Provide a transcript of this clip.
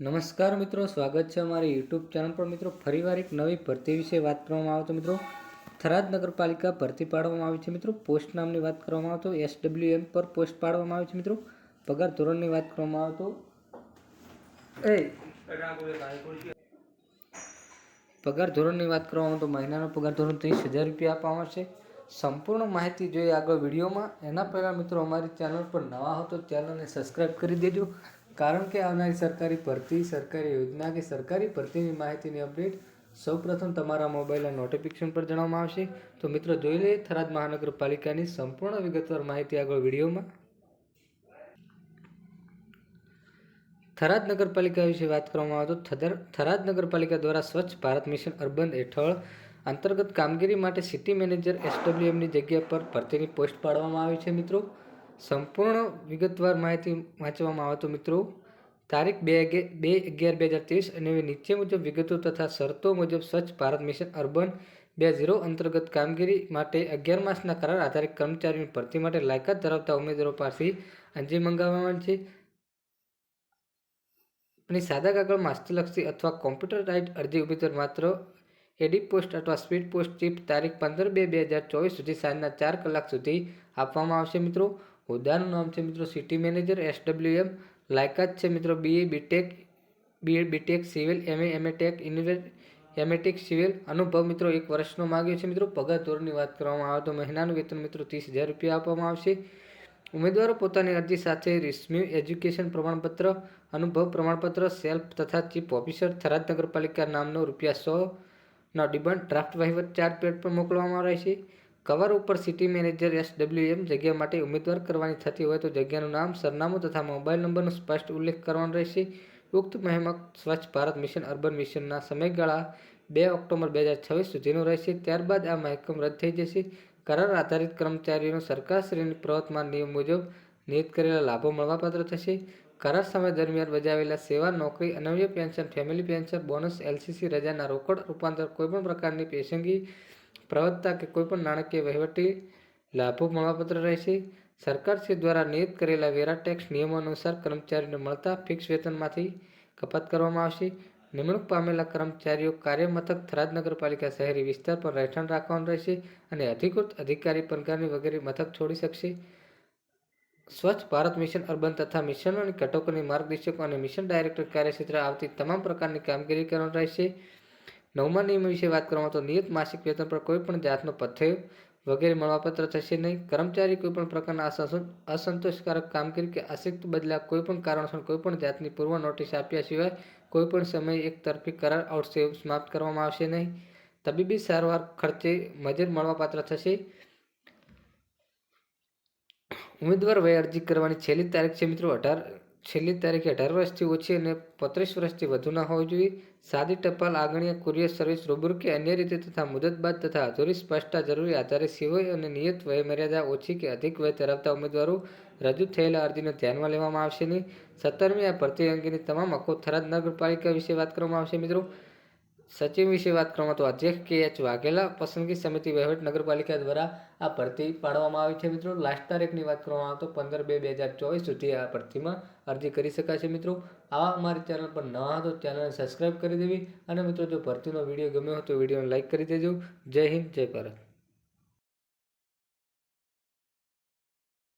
નમસ્કાર મિત્રો, સ્વાગત છે અમારી યુટ્યુબ ચેનલ પર. મિત્રો, ફરીવાર એક નવી ભરતી વિશે વાત કરવામાં આવે તો મિત્રો, થરાદ નગરપાલિકા ભરતી પાડવામાં આવી છે. મિત્રો, પોસ્ટ નામની વાત કરવામાં આવે તો એસડબ્લ્યુએમ પર પોસ્ટ પાડવામાં આવી છે. મિત્રો, પગાર ધોરણની વાત કરવામાં આવે તો એ પગાર ધોરણની વાત કરવામાં તો મહિનાનો પગાર ધોરણ ત્રીસ હજાર રૂપિયા આપવામાં આવશે. સંપૂર્ણ માહિતી જોઈએ આગળ વિડીયોમાં. એના પહેલાં મિત્રો, અમારી ચેનલ પર નવા હો તો ચેનલને સબસ્ક્રાઈબ કરી દેજો. કારણ કે આવનારી સરકારી ભરતી, સરકારી યોજના કે સરકારી ભરતીની માહિતીની અપડેટ સૌપ્રથમ તમારા મોબાઈલના નોટિફિકેશન પર જણાવવામાં આવશે. તો મિત્રો, જોઈ લઈએ થરાદ મહાનગરપાલિકાની સંપૂર્ણ વિગતવાર માહિતી આગળ વિડીયોમાં. થરાદ નગરપાલિકા વિશે વાત કરવામાં આવે તો થરાદ નગરપાલિકા દ્વારા સ્વચ્છ ભારત મિશન અર્બન હેઠળ અંતર્ગત કામગીરી માટે સિટી મેનેજર એસડબ્લ્યુએમની જગ્યા પર ભરતીની પોસ્ટ પાડવામાં આવી છે મિત્રો. સંપૂર્ણ વિગતવાર માહિતી વાંચવામાં આવે મિત્રો, તારીખ બે બે અગિયાર બે હજાર ત્રીસ અને નીચે મુજબ વિગતો તથા શરતો મુજબ સ્વચ્છ ભારત મિશન અર્બન બે ઝીરો અંતર્ગત કામગીરી માટે અગિયાર માસના કરાર આધારિત કર્મચારીની ભરતી માટે લાયકાત ધરાવતા ઉમેદવારો પાસેથી અરજી મંગાવવામાં છે. અને સાદા કાગળ માસ્ટરલક્ષી અથવા કોમ્પ્યુટરાઇઝ અરજી ઉમેદવાર માત્ર એડી પોસ્ટ અથવા સ્પીડ પોસ્ટ ચીપ તારીખ પંદર બે બે હજાર ચોવીસ સુધી સાંજના ચાર કલાક સુધી આપવામાં આવશે મિત્રો. હોદ્દાનું નામ છે મિત્રો સિટી મેનેજર એસડબ્લ્યુએમ લાયકાત છે મિત્રો BA BTech BA BTech civil MA MA tech એમેટિક civil અનુભવ મિત્રો એક વર્ષનો માગ્યો છે મિત્રો. પગાર ધોરણની વાત કરવામાં આવે તો મહિનાનું વેતન મિત્રો ત્રીસ હજાર રૂપિયા આપવામાં આવશે. ઉમેદવારો પોતાની અરજી સાથે રિસ્મ્યુ એજ્યુકેશન પ્રમાણપત્ર, અનુભવ પ્રમાણપત્ર, સેલ્ફ તથા ચીફ ઓફિસર થરાદ નગરપાલિકા નામનો રૂપિયા સો નો ડિબન ડ્રાફ્ટ વહીવટ ચાર પેડ પર મોકલવામાં રહેશે કવર ઉપર સિટી મેનેજર એસ એમ જગ્યા માટે ઉમેદવાર કરવાની થતી હોય તો જગ્યાનું નામ, સરનામું તથા મોબાઈલ નંબરનો સ્પષ્ટ ઉલ્લેખ કરવાનો રહેશે. ઉક્ત મહેમક સ્વચ્છ ભારત મિશન અર્બન મિશનના સમયગાળા બે ઓક્ટોબર બે હજાર છવ્વીસ સુધીનો રહેશે. ત્યારબાદ આ મહેકમ રદ થઈ જશે. કરાર આધારિત કર્મચારીઓનો સરકારશ્રીની પ્રવર્તમાન નિયમ મુજબ નિયત કરેલા લાભો મળવાપાત્ર થશે. કરાર સમય દરમિયાન બજાવેલા સેવા, નોકરી અનવ્ય pension, family pension, bonus, LCC રજાના રોકડ રૂપાંતર, કોઈપણ પ્રકારની પેશંગી પ્રવત્તા કે કોઈપણ નાણાકીય વહીવટી લાભો મળવાપત્ર રહેશે. સરકારશ્રી દ્વારા નિયત કરેલા વેરા ટેક્સ નિયમો અનુસાર કર્મચારીને મળતા ફિક્સ વેતનમાંથી કપાત કરવામાં આવશે. નિમણૂક પામેલા કર્મચારીઓ કાર્યમથક થરાદ નગરપાલિકા શહેરી વિસ્તાર પર રહેઠાણ રાખવાનું રહેશે અને અધિકૃત અધિકારી પગારની વગેરે મથક છોડી શકશે. સ્વચ્છ ભારત મિશન અર્બન તથા મિશનોની કટોકની માર્ગદર્શકો અને મિશન ડાયરેક્ટર કાર્યક્ષેત્રે આવતી તમામ પ્રકારની કામગીરી કરવાની રહેશે. નવમા નિયમ વિશે વાત કરવામાં તો નિયત માસિક વેતન પર કોઈપણ જાતનો પથ્થયો વગેરે મળવાપત્ર થશે નહીં. કર્મચારી કોઈપણ પ્રકારના અસંતોષકારક કામગીરી કે આશિક્ત બદલા કોઈપણ કારણસર કોઈપણ જાતની પૂર્વ નોટિસ આપ્યા સિવાય કોઈપણ સમયે એક તરફી કરાર આઉટસેવ સમાપ્ત કરવામાં આવશે નહીં. તબીબી સારવાર ખર્ચે મજૂર મળવાપાત્ર થશે. ઉમેદવાર વય અરજી કરવાની છેલ્લી તારીખ છે મિત્રો અઢાર છેલ્લી તારીખે અઢાર વર્ષથી ઓછી અને પત્રીસ વર્ષથી વધુ ના હોવી જોઈએ. સાદી ટપાલ આગળીયા કુરિયર સર્વિસ રૂબરૂ કે અન્ય રીતે તથા મુદત બાદ તથા અધૂરી સ્પષ્ટતા જરૂરી આધારે સિવાય અને નિયત વયમર્યાદા ઓછી કે અધિક વય ધરાવતા ઉમેદવારો રજૂ થયેલા અરજીને ધ્યાનમાં લેવામાં આવશે નહીં. સત્તરમી આ ભરતી અંગેની તમામ હકો થરાદ નગરપાલિકા વિશે વાત કરવામાં આવશે મિત્રો. સચિવ વિશે વાત કરવામાં તો અધ્યક્ષ કે એચ વાઘેલા પસંદગી સમિતિ વહીવટ નગરપાલિકા દ્વારા આ ભરતી પાડવામાં આવી છે મિત્રો. લાસ્ટ તારીખની વાત કરવામાં આવે તો પંદર બે બે હજાર ચોવીસ સુધી આ ભરતીમાં અરજી કરી શકાશે મિત્રો. આવા અમારી ચેનલ પર નવા તો ચેનલને સબસ્ક્રાઈબ કરી દેવી અને મિત્રો, જો ભરતીનો વીડિયો ગમ્યો હોય તો વિડીયોને લાઇક કરી દેજો. જય હિન્દ, જય ભારત.